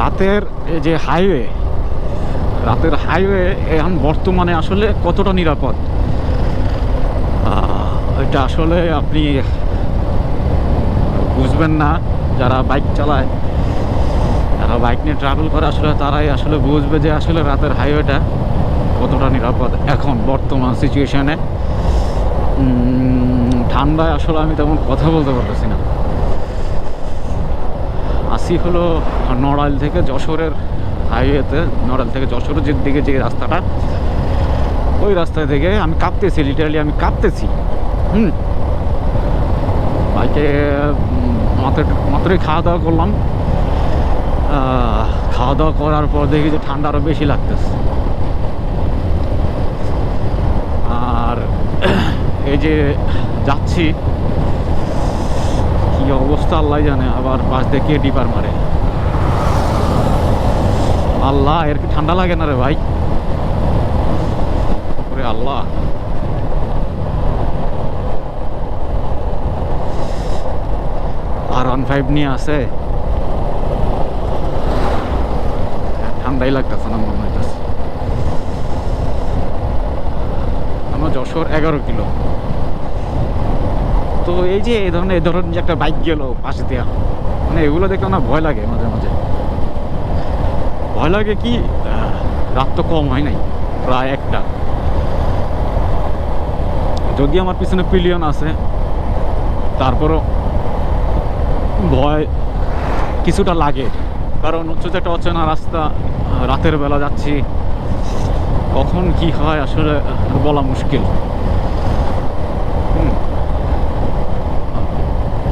রাতের যে হাইওয়ে, রাতের হাইওয়ে এখন বর্তমানে আসলে কতটা নিরাপদ? এটা আসলে আপনি বুঝবেন না, যারা বাইক চালায়, যারা বাইক নিয়ে ট্রাভেল করে আসলে তারাই আসলে বুঝবে যে আসলে রাতের হাইওয়েটা কতটা নিরাপদ এখন বর্তমান সিচুয়েশানে ঠান্ডায় আসলে আমি তেমন কথা বলতে পারতেছি না। আসি হলো নড়াইল থেকে যশোরের হাইওয়েতে নড়াইল থেকে যশোরের যে দিকে যে রাস্তাটা, ওই রাস্তা থেকে আমি কাঁপতেছি লিটারালি আমি কাঁপতেছি। হুম। বাইকে মাত্র মাত্রই খাওয়া দাওয়া করলাম। খাওয়া দাওয়া করার পর দেখি যে ঠান্ডা আরও বেশি লাগতেছে। আর এই যে যাচ্ছি কি অবস্থা, আল্লাহ জানে। আবার পাশ কে ডিপার মারে। আল্লাহ, এর কি ঠান্ডা লাগে না রে ভাই? আল্লাহ। আর ওয়ান ফাইভ নিয়ে আছে। ঠান্ডাই লাগতেছে না মনে হইতেছে। আমার যশোর এগারো কিলো। তো এই যে এই ধরনের এই ধরনের যে একটা বাইক গেলো পাশে দেওয়া মানে এগুলো দেখলে না ভয় লাগে মাঝে মাঝে। ভয় লাগে কি রাত তো কম হয় নাই, প্রায় একটা। যদি আমার পিছনে পিলিয়ন আছে, তারপরও ভয় কিছুটা লাগে। কারণ হচ্ছে যে একটা অচেনা রাস্তা, রাতের বেলা যাচ্ছি, কখন কি হয় আসলে বলা মুশকিল।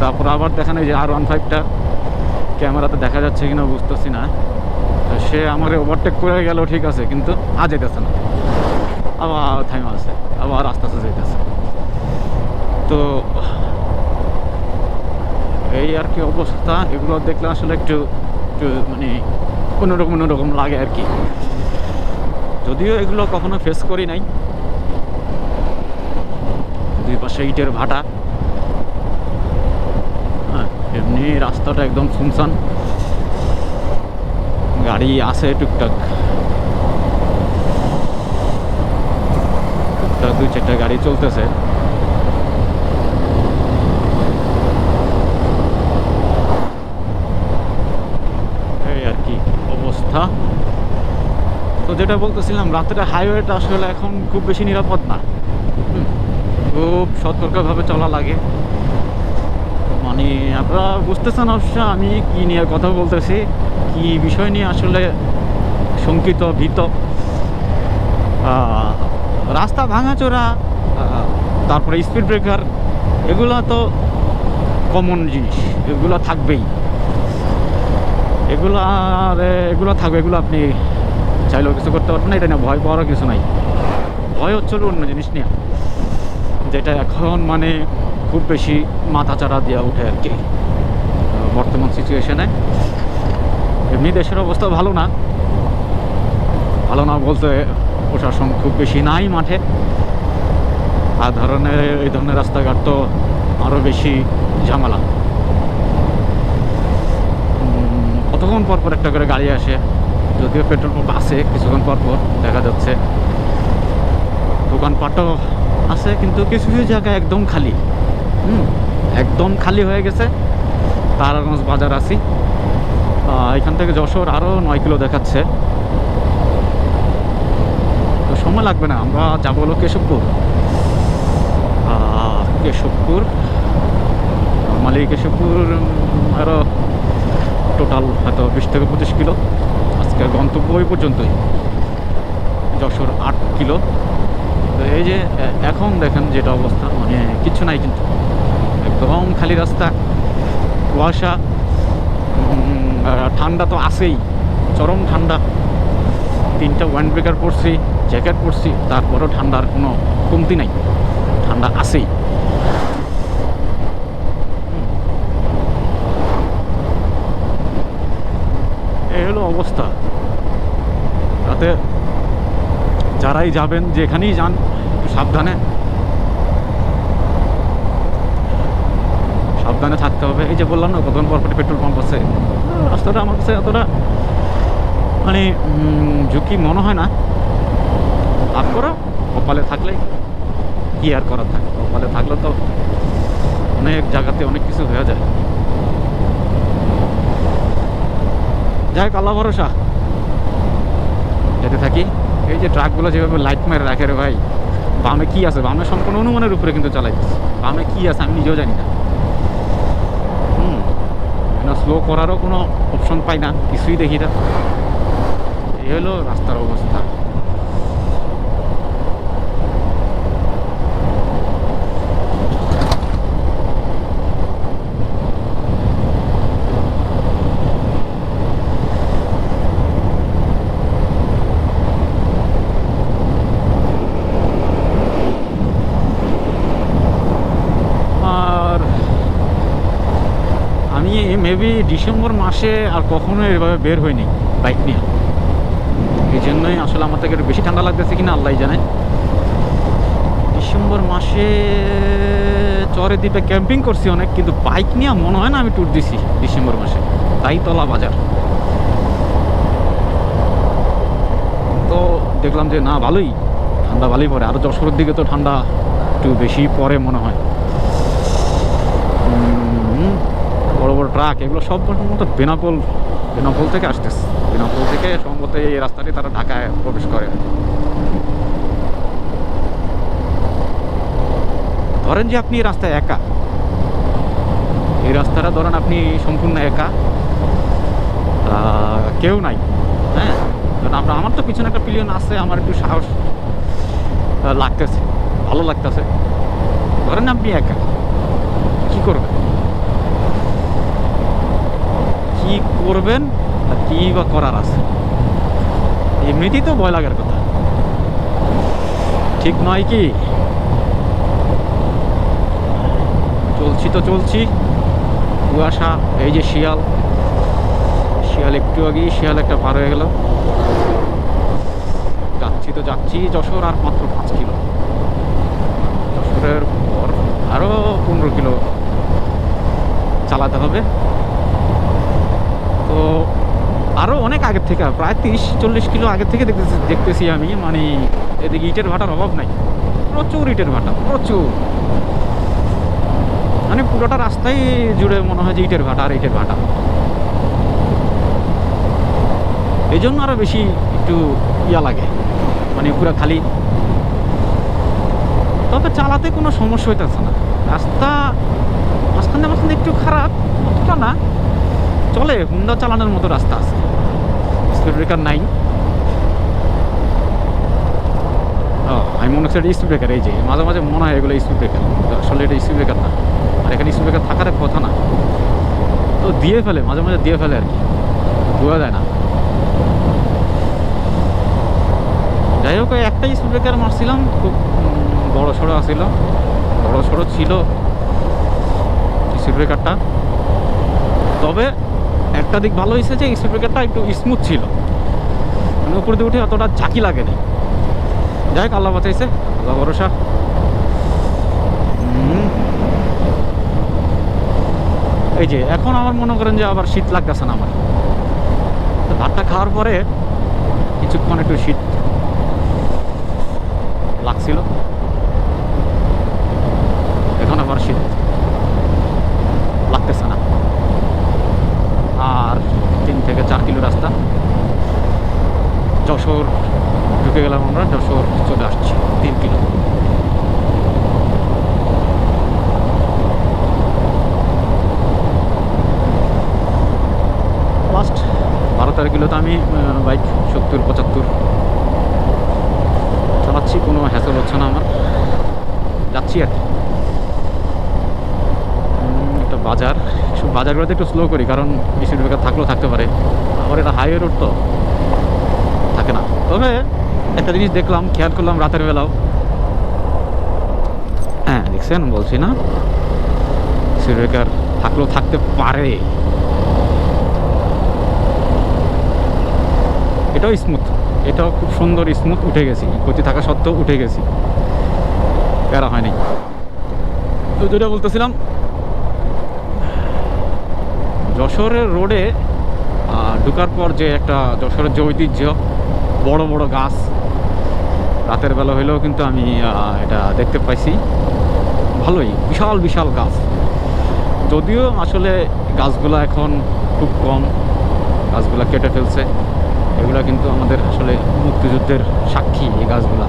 তারপর আবার দেখেন এই যে আর ওয়ান ফাইভটা ক্যামেরাতে দেখা যাচ্ছে কিনা বুঝতেছি না। সে আমার ওভারটেক করে গেল, ঠিক আছে, কিন্তু আজ যেতেছে না। আবার থাইমা আছে, আবার আস্তে আস্তে যেতেছে তো এই আর কি অবস্থা, এগুলো দেখলে আসলে একটু একটু মানে অন্যরকম অন্যরকম লাগে আর কি। যদিও এগুলো কখনো ফেস করি নাই। দুই পাশে ইটের ভাটা। এমনি রাস্তাটা একদম শুনশান। গাড়ি আছে টুকটাক। টুকটাক দুই চারটা গাড়ি চলতেছে। এই আর কি অবস্থা। তো যেটা বলতেছিলাম, রাতের হাইওয়েটা আসলে এখন খুব বেশি নিরাপদ না। খুব সতর্কভাবে চলা লাগে। মানে আপনারা বুঝতেছেন অবশ্য আমি কি নিয়ে কথা বলতেছি, কি বিষয় নিয়ে আসলে শঙ্কিত, ভীত। রাস্তা ভাঙাচোরা তারপরে স্পিড ব্রেকার এগুলো তো কমন জিনিস, এগুলো থাকবেই। এগুলো, আর, এগুলো থাকবে, এগুলো আপনি চাইলেও কিছু করতে পারবেন না, এটা নিয়ে ভয় পাওয়ারও কিছু নাই। ভয় হচ্ছে হলো অন্য জিনিস নিয়ে। যেটা এখন মানে খুব বেশি মাথাচাড়া দেওয়া উঠে আর কি। বর্তমান সিচুয়েশনে এমনি দেশের অবস্থা ভালো না। ভালো না বলতে প্রশাসন খুব বেশি নাই মাঠে। আর ধরনের এই ধরনের রাস্তাঘাট তো আরও বেশি ঝামেলা। কতক্ষণ পর পর একটা করে গাড়ি আসে? যদিও পেট্রোল পাম্প আছে, কিছুক্ষণ পর পর দেখা যাচ্ছে। দোকানপাটও আছে, কিন্তু কিছু কিছু জায়গায় একদম খালি। হুম, একদম খালি হয়ে গেছে। তারাগঞ্জ বাজার আছি। এখান থেকে যশোর আরও নয় কিলো দেখাচ্ছে। তো সময় লাগবে না, আমরা যাব হলো কেশবপুর। কেশবপুর নর্মালি কেশবপুর আরও টোটাল হয়তো বিশ থেকে পঁচিশ কিলো। আজকের গন্তব্য ওই পর্যন্তই। যশোর আট কিলো। তো এই যে এখন দেখেন যেটা অবস্থা মানে কিচ্ছু নাই কিন্তু। একদম খালি রাস্তা। কুয়াশা ঠান্ডা তো আছেই। চরম ঠান্ডা। তিনটা ওয়ান ব্রেকার পরছি জ্যাকেট পরছি তারপরেও ঠান্ডার কোনো কমতি নাই। ঠান্ডা আছেই। এই হলো অবস্থা। তাতে যারাই যাবেন, যেখানেই যান, একটু সাবধানে। সাবধানে থাকতে হবে। এই যে বললাম না কতক্ষণ পর পর পেট্রোল পাম্প আছে? রাস্তাটা আমার কাছে এতটা মানে ঝুঁকি মনে হয় না। তারপরে কপালে থাকলে কি আর করার থাকে? কপালে থাকলে তো অনেক জায়গাতে অনেক কিছু হয়ে যায়। যাই হোক, আল্লাহ ভরসা। যেতে থাকি। এই যে ট্রাকগুলো যেভাবে লাইট মেরে রাখে রে ভাই বামে কি আছে? বামে সম্পূর্ণ অনুমানের উপরে কিন্তু চালাইতেছে। বামে কি আছে আমি নিজেও জানি না। না স্লো করারও কোনো অপশন পাই না কিছুই দেখি না। এই হলো রাস্তার অবস্থা আর আমি মেবি ডিসেম্বর মাসে আর কখনো এভাবে বের হয়নি বাইক নিয়ে। এই জন্যই আসলে আমার থেকে একটু বেশি ঠান্ডা লাগতেছে কিনা আল্লাহ জানে। ডিসেম্বর মাসে চরে দ্বীপে ক্যাম্পিং করছি অনেক, কিন্তু বাইক নিয়ে মনে হয় না আমি ট্যুর দিছি ডিসেম্বর মাসে। তাই তলা বাজার। তো দেখলাম যে না, ভালোই। ঠান্ডা ভালোই পড়ে। আর যশোরের দিকে তো ঠান্ডা একটু বেশি পড়ে মনে হয় হুম, বড় বড় ট্রাক, এগুলো সব সম্ভবত বেনাপোল বেনাপোল থেকে আসতেছে। বেনাপোল থেকে সম্ভবত এই রাস্তাটি তারা ঢাকায় প্রবেশ করে। ধরেন যে আপনি এই রাস্তায় একা। এই রাস্তাটা ধরেন আপনি সম্পূর্ণ একা। কেউ নাই হ্যাঁ? আমরা আমার তো পিছনে একটা পিলিয়ন আছে, আমার একটু সাহস লাগতেছে, ভালো লাগতেছে। ধরেন আপনি একা, কী করবেন? কি করবেন আর কি বা করার আছে? এমনিতেই তো ভয় লাগার কথা। ঠিক নয় কি? চলছি তো চলছি। কুয়াশা, এই যে শিয়াল। শিয়াল একটু আগেই শিয়াল একটা পার হয়ে গেল। যাচ্ছি তো যাচ্ছি, যশোর আর মাত্র পাঁচ কিলো। যশোরের পর আরও পনেরো কিলো চালাতে হবে তো আরও অনেক আগের থেকে, প্রায় তিরিশ, চল্লিশ কিলো আগের থেকে দেখতেছি দেখতেছি আমি মানে এদিকে ইটের ভাটার অভাব নাই। প্রচুর ইটের ভাটা, প্রচুর। মানে পুরোটা রাস্তাই জুড়ে মনে হয় যে ইটের ভাটা আর ইটের ভাটা। এই জন্য আরও বেশি একটু ইয়া লাগে মানে পুরো খালি। তবে চালাতে কোনো সমস্যা হইতেছে না। রাস্তা মাঝখানে মাঝখানে একটু খারাপ, অতটা না। চলে, হুন্ডা চালানোর মতো রাস্তা আছে। স্পিড ব্রেকার নাই। আমি মনে হচ্ছে স্পিড ব্রেকার, এই যে, মাঝে মাঝে মনে হয় এগুলো স্পিড ব্রেকার আসলে এটা স্পিড ব্রেকার না। আর এখানে স্পিড ব্রেকার থাকার কথা না। তো দিয়ে ফেলে, মাঝে মাঝে দিয়ে ফেলে আর কি। বোঝা যায় না। যাই হোক একটাই স্পিড ব্রেকার মারছিলাম, খুব বড় সড়ো আসছিল বড় সড়ো ছিল স্পিড ব্রেকারটা। তবে একটা দিক ভালো হয়েছে যে স্পিড ব্রেকারটা একটু স্মুথ ছিল। মানে উপর দিয়ে উঠে অতটা ঝাঁকি লাগেনি। যাই হোক, আল্লাহ বাঁচাইছে, আল্লাহ ভরসা। এই যে, এখন আমার মনে করেন যে আবার শীত লাগতেছে না আমার। ভাতটা খাওয়ার পরে কিছুক্ষণ একটু শীত লাগছিল এখন আবার শীত লাগতেছে না আর তিন থেকে চার কিলো রাস্তা যশোর ঢুকে গেলাম আমরা যশোর চলে আসছি তিন কিলো লাস্ট কিলোতে আমি বাইক সত্তর, পঁচাত্তর চালাচ্ছি, কোনো হ্যাসেল হচ্ছে না আমার। যাচ্ছি আর কি। একটা বাজার সব বাজারগুলোতে একটু স্লো করি, কারণ স্পিড ব্রেকার থাকলেও থাকতে পারে। আবার এটা হাইওয়ে রোড তো, থাকে না। তবে একটা জিনিস দেখলাম, খেয়াল করলাম রাতের বেলাও। হ্যাঁ দেখছেন, বলছি না। স্পিড ব্রেকার থাকলেও থাকতে পারে। এটাও স্মুথ এটাও খুব সুন্দর স্মুথ উঠে গেছি। গতি থাকা সত্ত্বেও উঠে গেছি। প্যারা হয়নি। তো যেটা বলতেছিলাম, যশোরের রোডে ঢুকার পর যে একটা যশোরের যে ঐতিহ্য, বড় বড় গাছ, রাতের বেলা হইলেও কিন্তু আমি এটা দেখতে পাইছি। ভালোই, বিশাল বিশাল গাছ। যদিও আসলে গাছগুলো এখন খুব কম, গাছগুলো কেটে ফেলছে। এগুলো কিন্তু আমাদের আসলে মুক্তিযুদ্ধের সাক্ষী এই গাছগুলা।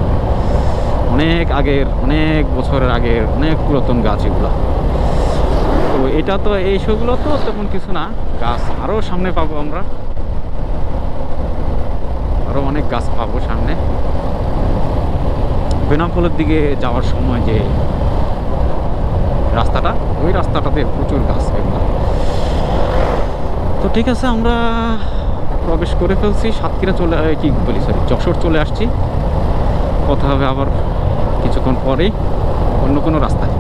অনেক আগের, অনেক বছরের আগের, অনেক পুরাতন গাছ এগুলা। তো এটা তো এই শোগুলো তো তেমন কিছু না, গাছ আরও সামনে পাবো আমরা। আরও অনেক গাছ পাবো সামনে। বেনাপোলের দিকে যাওয়ার সময় যে রাস্তাটা, ওই রাস্তাটাতে প্রচুর গাছ এগুলো। তো ঠিক আছে, আমরা প্রবেশ করে ফেলছি। সাতক্ষীরা চলে কি বলি সরি যশোর চলে আসছি। কথা হবে আবার কিছুক্ষণ পরেই, অন্য কোনো রাস্তায়।